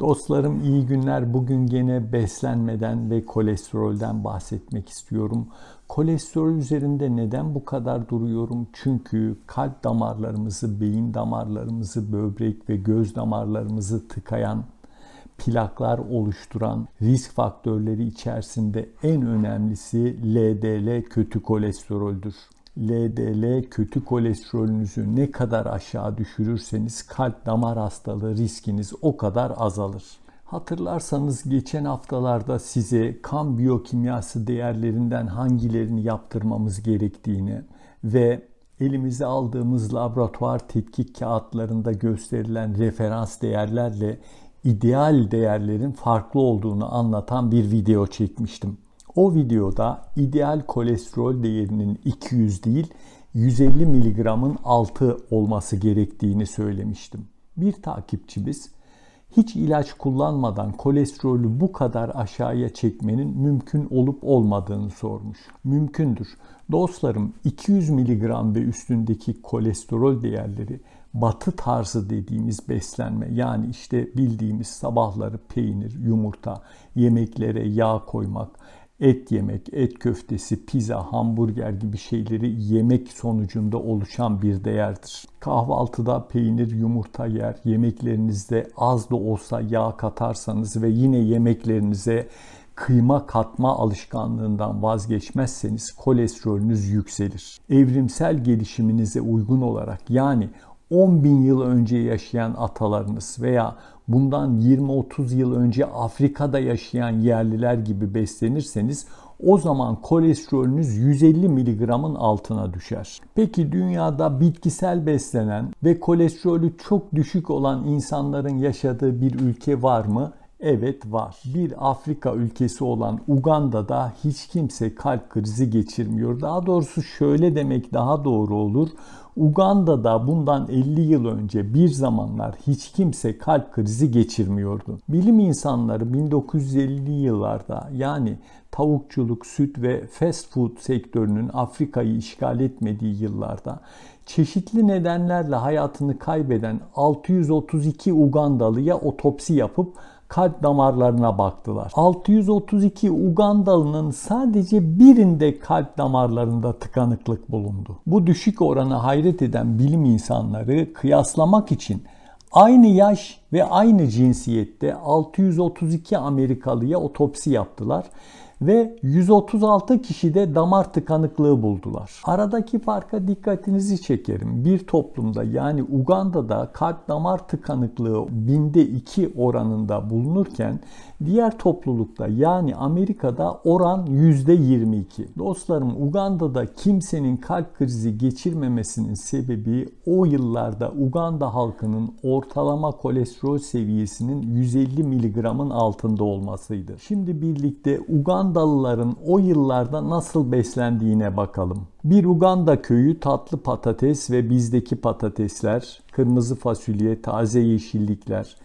Dostlarım iyi günler. Bugün gene beslenmeden ve kolesterolden bahsetmek istiyorum. Kolesterol üzerinde neden bu kadar duruyorum? Çünkü kalp damarlarımızı, beyin damarlarımızı, böbrek ve göz damarlarımızı tıkayan plaklar oluşturan risk faktörleri içerisinde en önemlisi LDL kötü kolesteroldür. LDL kötü kolesterolünüzü ne kadar aşağı düşürürseniz kalp damar hastalığı riskiniz o kadar azalır. Hatırlarsanız geçen haftalarda size kan biyokimyası değerlerinden hangilerini yaptırmamız gerektiğini ve elimize aldığımız laboratuvar tetkik kağıtlarında gösterilen referans değerlerle ideal değerlerin farklı olduğunu anlatan bir video çekmiştim. O videoda ideal kolesterol değerinin 200 değil 150 mg'ın altı olması gerektiğini söylemiştim. Bir takipçimiz hiç ilaç kullanmadan kolesterolü bu kadar aşağıya çekmenin mümkün olup olmadığını sormuş. Mümkündür. Dostlarım 200 mg ve üstündeki kolesterol değerleri batı tarzı dediğimiz beslenme yani işte bildiğimiz sabahları peynir, yumurta, yemeklere yağ koymak, et yemek, et köftesi, pizza, hamburger gibi şeyleri yemek sonucunda oluşan bir değerdir. Kahvaltıda peynir, yumurta yer, yemeklerinizde az da olsa yağ katarsanız ve yine yemeklerinize kıyma katma alışkanlığından vazgeçmezseniz kolesterolünüz yükselir. Evrimsel gelişiminize uygun olarak yani 10 bin yıl önce yaşayan atalarınız veya bundan 20-30 yıl önce Afrika'da yaşayan yerliler gibi beslenirseniz o zaman kolesterolünüz 150 mg'ın altına düşer. Peki dünyada bitkisel beslenen ve kolesterolü çok düşük olan insanların yaşadığı bir ülke var mı? Evet var. Bir Afrika ülkesi olan Uganda'da hiç kimse kalp krizi geçirmiyor. Daha doğrusu şöyle demek daha doğru olur. Uganda'da bundan 50 yıl önce bir zamanlar hiç kimse kalp krizi geçirmiyordu. Bilim insanları 1950'li yıllarda yani tavukçuluk, süt ve fast food sektörünün Afrika'yı işgal etmediği yıllarda çeşitli nedenlerle hayatını kaybeden 632 Ugandalıya otopsi yapıp kalp damarlarına baktılar. 632 Ugandalı'nın sadece birinde kalp damarlarında tıkanıklık bulundu. Bu düşük orana hayret eden bilim insanları kıyaslamak için aynı yaş ve aynı cinsiyette 632 Amerikalıya otopsi yaptılar ve 136 kişide damar tıkanıklığı buldular. Aradaki farka dikkatinizi çekerim. Bir toplumda yani Uganda'da kalp damar tıkanıklığı binde 2 oranında bulunurken diğer toplulukta yani Amerika'da oran %22. Dostlarım Uganda'da kimsenin kalp krizi geçirmemesinin sebebi o yıllarda Uganda halkının ortalama kolesterol seviyesinin 150 mg'ın altında olmasıydı. Şimdi birlikte Uganda Ugandalıların o yıllarda nasıl beslendiğine bakalım. Bir Uganda köyü tatlı patates ve bizdeki patatesler, kırmızı fasulye, taze yeşillikler,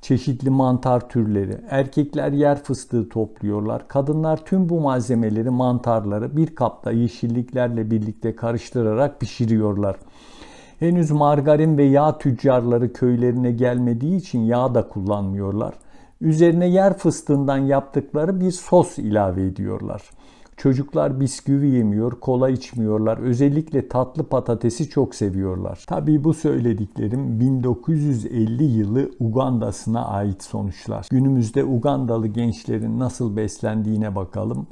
çeşitli mantar türleri. Erkekler yer fıstığı topluyorlar. Kadınlar tüm bu malzemeleri, mantarları bir kapta yeşilliklerle birlikte karıştırarak pişiriyorlar. Henüz margarin ve yağ tüccarları köylerine gelmediği için yağ da kullanmıyorlar. Üzerine yer fıstığından yaptıkları bir sos ilave ediyorlar. Çocuklar bisküvi yemiyor, kola içmiyorlar. Özellikle tatlı patatesi çok seviyorlar. Tabii bu söylediklerim 1950 yılı Uganda'sına ait sonuçlar. Günümüzde Ugandalı gençlerin nasıl beslendiğine bakalım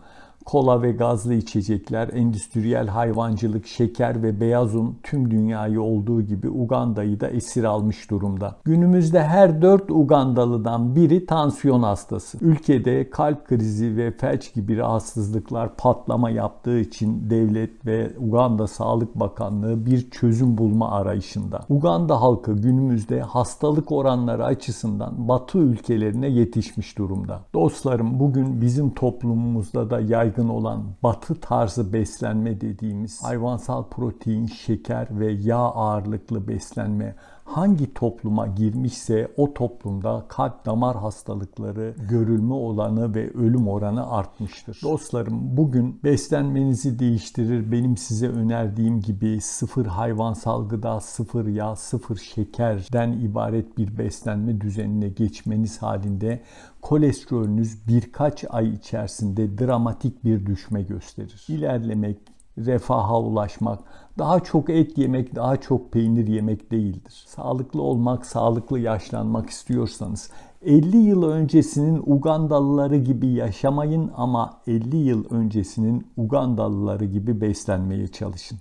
kola ve gazlı içecekler, endüstriyel hayvancılık, şeker ve beyaz un tüm dünyayı olduğu gibi Uganda'yı da esir almış durumda. Günümüzde her 4 Ugandalıdan biri tansiyon hastası. Ülkede kalp krizi ve felç gibi rahatsızlıklar patlama yaptığı için devlet ve Uganda Sağlık Bakanlığı bir çözüm bulma arayışında. Uganda halkı günümüzde hastalık oranları açısından batı ülkelerine yetişmiş durumda. Dostlarım bugün bizim toplumumuzda da yaygın yaygın olan batı tarzı beslenme dediğimiz hayvansal protein, şeker ve yağ ağırlıklı beslenme hangi topluma girmişse o toplumda kalp damar hastalıkları görülme olanı ve ölüm oranı artmıştır. Dostlarım bugün beslenmenizi değiştirir. Benim size önerdiğim gibi sıfır hayvansal gıda, sıfır yağ, sıfır şekerden ibaret bir beslenme düzenine geçmeniz halinde kolesterolünüz birkaç ay içerisinde dramatik bir düşme gösterir. İlerlemek, refaha ulaşmak, daha çok et yemek, daha çok peynir yemek değildir. Sağlıklı olmak, sağlıklı yaşlanmak istiyorsanız 50 yıl öncesinin Ugandalıları gibi yaşamayın ama 50 yıl öncesinin Ugandalıları gibi beslenmeye çalışın.